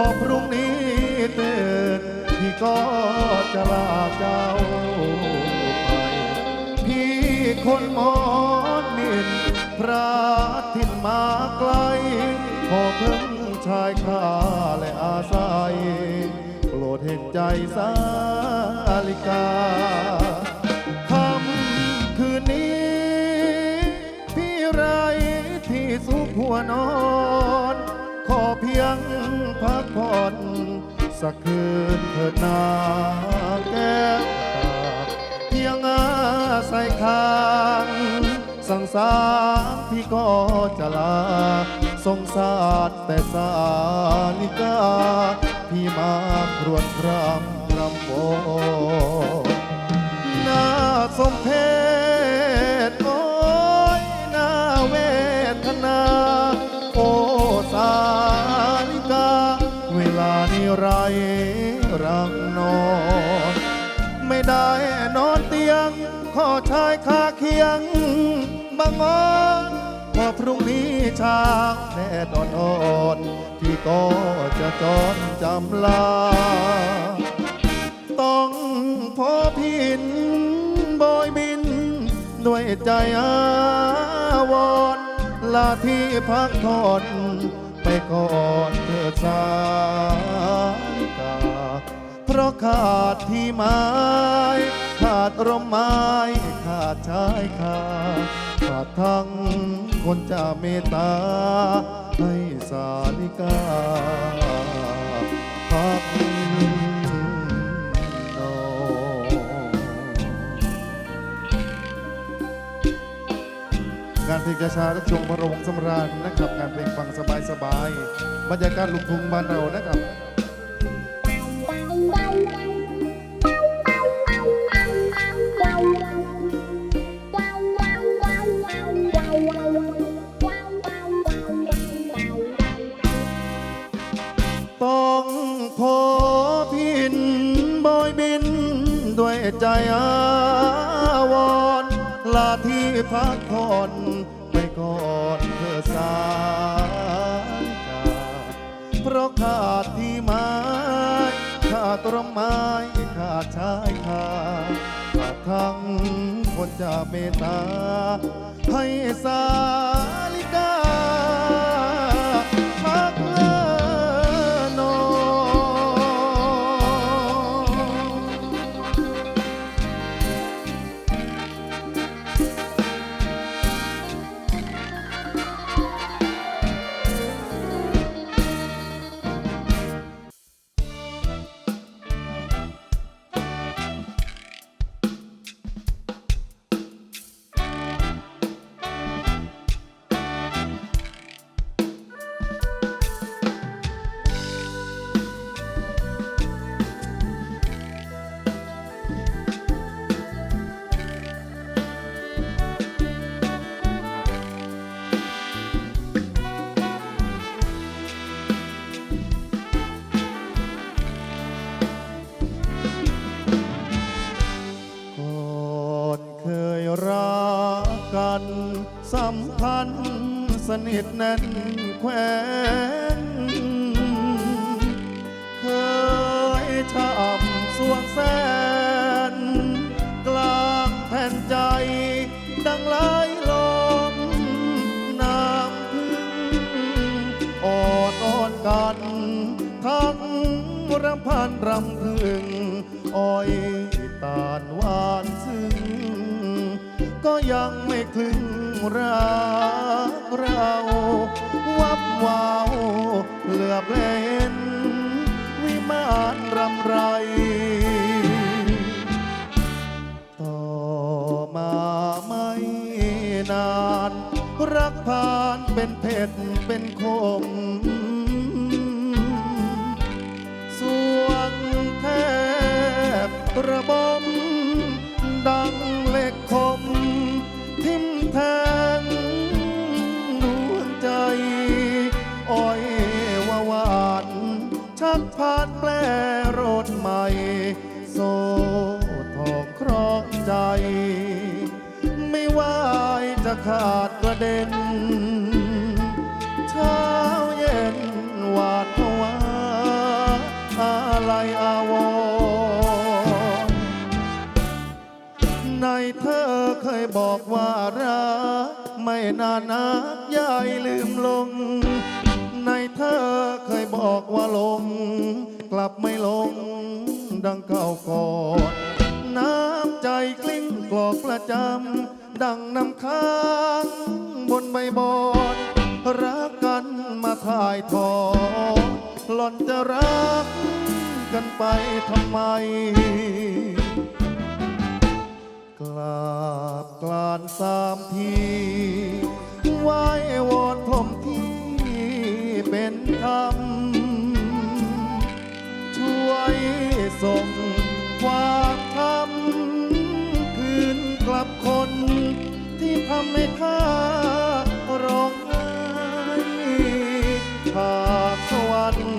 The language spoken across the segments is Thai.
พอพรุ่งนี้ตื่นพี่ก็จะลาเจ้าไป พี่คนมอนมินพระทินมาไกล พอเพิ่งชายคาและอาศัยโปรดเห็นใจสาลิกาค่ำคืนนี้ พี่ไรที่สุขหัวนอนขอเพี ยงพักผ่อนสักคืนเถิดนาแก้วตาเพียงอาศัยข้างสังสารพี่ก็จะลาสงสารแต่สาลิกาพี่มาครวญครำรำวง ช้าแดดอ่อนๆพี่ก็จะจอนจำลา ต้องพอพินบอยบิน ด้วยใจอาวรณ์ลาที่พักผ่อนไปก่อนเถิดสายกาเพราะขาดที่ไม้ ขาดร่มไม้ขาดชายคาขาดทั้งคนจะเมตตา ให้สาลิกาพักนอนงานเพลงชาและชงพระวงสำราญนะครับ งานเพลงฟังสบายๆบรรยากาศลูกทุ่งบ้านเรานะครับ ใจอาวรลาที่พักผ่อนไปก่อนเธอสายกาเพราะขาดที่ไม้ขาดต้นไม้ขาดชายคาขาดทั้งคนจะเมตตาให้สาลิกา สัมพันธ์สนิทแน่นแควนเคยช้ำสวงแสน กลางแผ่นใจ ดังไหลลมน้ำพึ่งออดอ่อนกันทั้งรำพันรำพึงอ้อยตาลหวานซึ้งก็ยังไม่คลึง รักเราวับวาวเหลือบเล่นวิมานรำไร ต่อมาไม่นาน รักผ่านเป็นเพชรเป็นคมส่วงแทบระบม ขาดกระเด็น เช้าเย็นหวาดภวะอะไรอาวรในเธอเคยบอกว่ารักไม่นานนักยายลืมลง ในเธอเคยบอกว่าลง กลับไม่ลง ดังเก่าก่อน น้ำใจกลิ้งกลอกประจำ ดังน้ำค้างบนใบบอนรักกันมาถ่ายทอดหล่อนจะรักกันไปทำไม กราบกลานสามทีไหว้วอนพรมที่เป็นธรรมช่วยส่งความธรรมคืนกลับค นที่ทำให้ข้าร้องไห้หากสวรรค์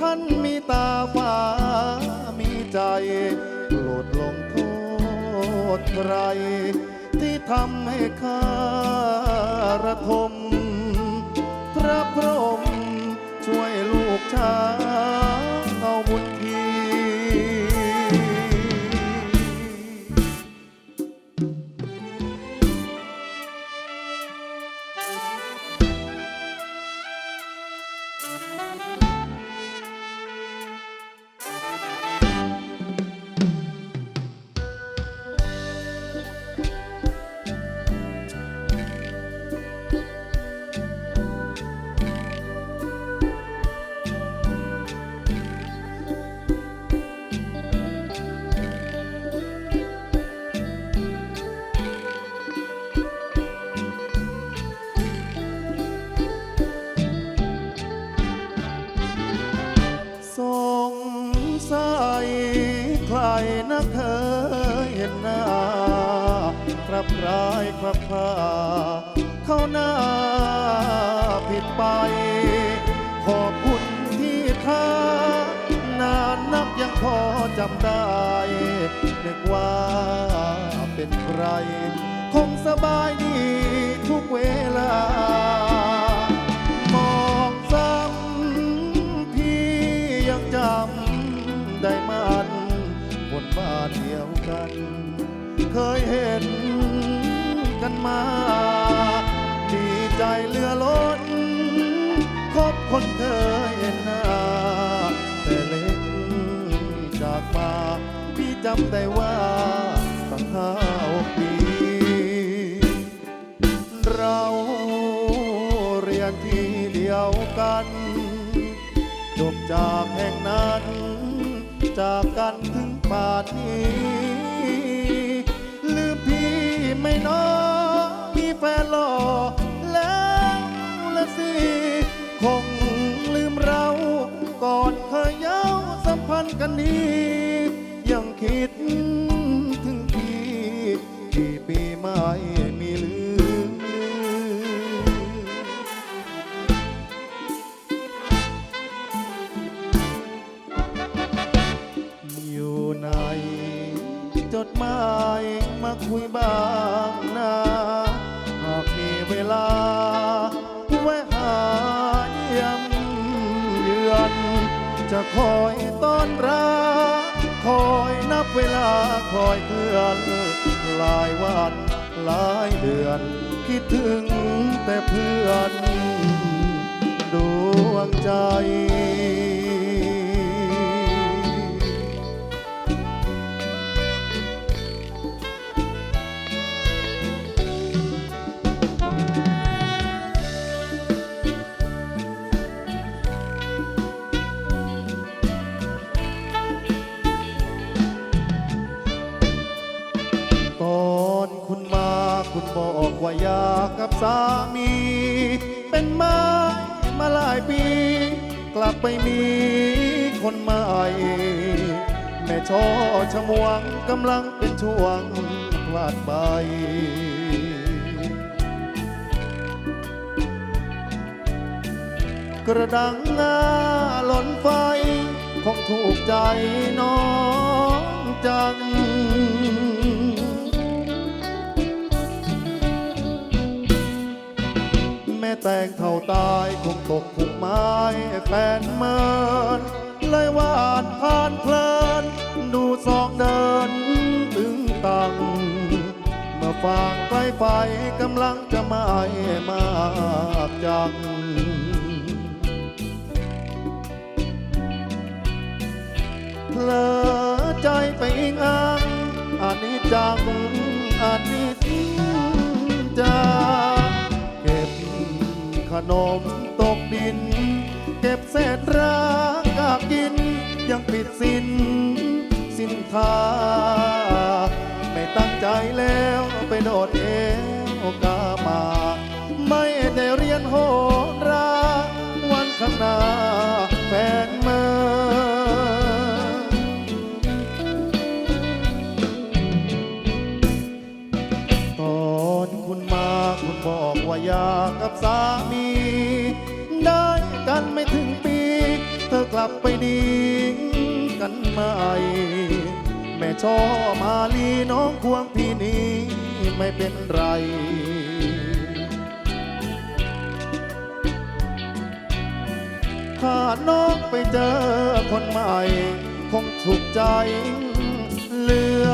ท่านมีตาฟ้ามีใจโปรดลงโทษใคร ที่ทำให้ข้าระทม พระพรหมช่วยลูกชาย สัยใครนักเคยเห็นหน้า ครับคลายครับคาเข้าหน้าผิดไป ขอบคุณที่ท่านานนักยังพอจำได้นึกว่าเป็นใคร คงสบายดี จากมา พี่จำได้ว่าตั้งห้ากปี เราเรียนที่เดียวกัน จบจากแห่งนั้น จากกันถึงป่านนี้ อยู่ในจดหมายมาคุยบ้างนะหากมีเวลาแวะหาเยี่ยมเยือน จะคอยต้อนรับ คอยนับเวลาคอยเคลื่อนหลายวันหลายเดือน คิดถึงแต่เพื่อนดวงใจ คุณบอกว่าอยากกับสามี เป็นม้มาหลายปี กลับไปมีคนใหม่แม่ช่อชมวงกำลังเป็นช่วงพลาดไปกระดังงาหล่นไฟคงถูกใจน้องจัง ม่แต่งเท่าตายคงตกผุกไม้แฟนเมินเลยวานผ่านเพลิน ดูสองเดินตึงตัง เมื่อฟางใกลไฟกำลังจะไหม้มากจังเพลอใจไปอิงอังอันนี้จังอันนี้จัง นมตกดิน เก็บเศษรักกากินยังปิดสิน ว่าอยากกับสามี ได้กันไม่ถึงปี เธอกลับไปดีกันใหม่แม่ชอมาลีน้องควงพี่นี้ไม่เป็นไรถ้าน้องไปเจอคนใหม่ คงถูกใจเหลือ